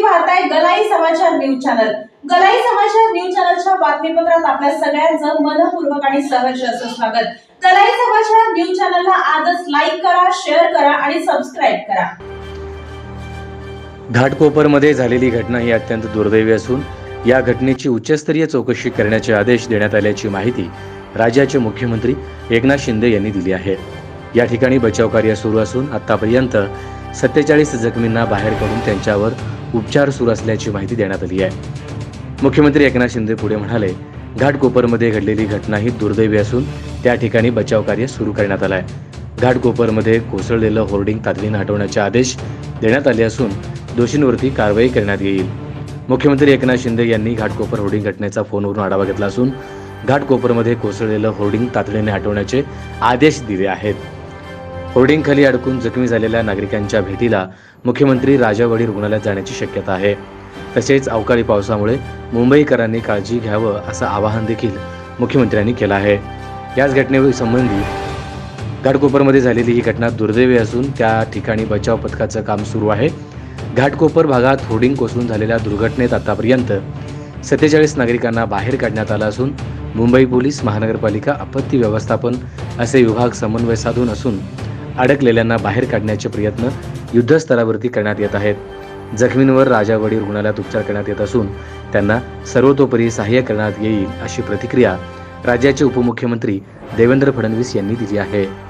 तुम्ही पाहताय गलाई समाचार न्यूज चॅनल. गलाई समाचार न्यूज चॅनलच्या बातमीपत्रात आपल्या सगळ्यांचं मनपूर्वक आणि सहर्ष असं स्वागत. गलाई समाचार न्यूज चॅनलला आजच लाईक करा शेअर करा आणि सबस्क्राईब करा. घाटकोपरमध्ये झालेली घटना ही अत्यंत दुर्दैवी असून या घटनेची उच्चस्तरीय चौकशी करण्याचे आदेश देण्यात आल्याची माहिती राज्याचे मुख्यमंत्री एकनाथ शिंदे यांनी दिली आहे. या ठिकाणी बचाव कार्य सुरू असून आतापर्यंत सत्तेचाळीस जखमींना बाहेर काढून त्यांच्यावर उपचार सुरू असल्याची माहिती देण्यात आली आहे. मुख्यमंत्री एकनाथ शिंदे पुढे म्हणाले घाटकोपरमध्ये घडलेली घटना ही दुर्दैवी असून त्या ठिकाणी बचाव कार्य सुरू करण्यात आलं आहे घाटकोपरमध्ये कोसळलेलं होर्डिंग तातडीनं हटवण्याचे आदेश देण्यात आले असून दोषींवरती कारवाई करण्यात येईल. मुख्यमंत्री एकनाथ शिंदे यांनी घाटकोपर होर्डिंग घटनेचा फोनवरून आढावा घेतला असून घाटकोपरमध्ये कोसळलेलं होर्डिंग तातडीने हटवण्याचे आदेश दिले आहेत. होर्डिंगखाली अडकून जखमी झालेल्या नागरिकांच्या भेटीला मुख्यमंत्री राजावाडी रुग्णालयात जाण्याची शक्यता आहे. तसेच अवकाळी पावसामुळे मुंबईकरांनी काळजी घ्यावं असं आवाहन देखील मुख्यमंत्र्यांनी केलं आहे. याच घटनेवर संबंधी घाटकोपरमध्ये झालेली ही घटना दुर्दैवी असून त्या ठिकाणी बचाव पथकाचं काम सुरू आहे. घाटकोपर भागात होर्डिंग कोसळून झालेल्या दुर्घटनेत आतापर्यंत सत्तेचाळीस नागरिकांना बाहेर काढण्यात आलं असून मुंबई पोलीस महानगरपालिका आपत्ती व्यवस्थापन असे विभाग समन्वय साधून असून अडकलेल्यांना बाहेर काढण्याचे प्रयत्न युद्धस्तरावरती करण्यात येत आहेत. जखमींवर राजावाडी रुग्णालयात उपचार करण्यात येत असून त्यांना सर्वतोपरी सहाय्य करण्यात येईल अशी प्रतिक्रिया राज्याचे उपमुख्यमंत्री देवेंद्र फडणवीस यांनी दिली आहे.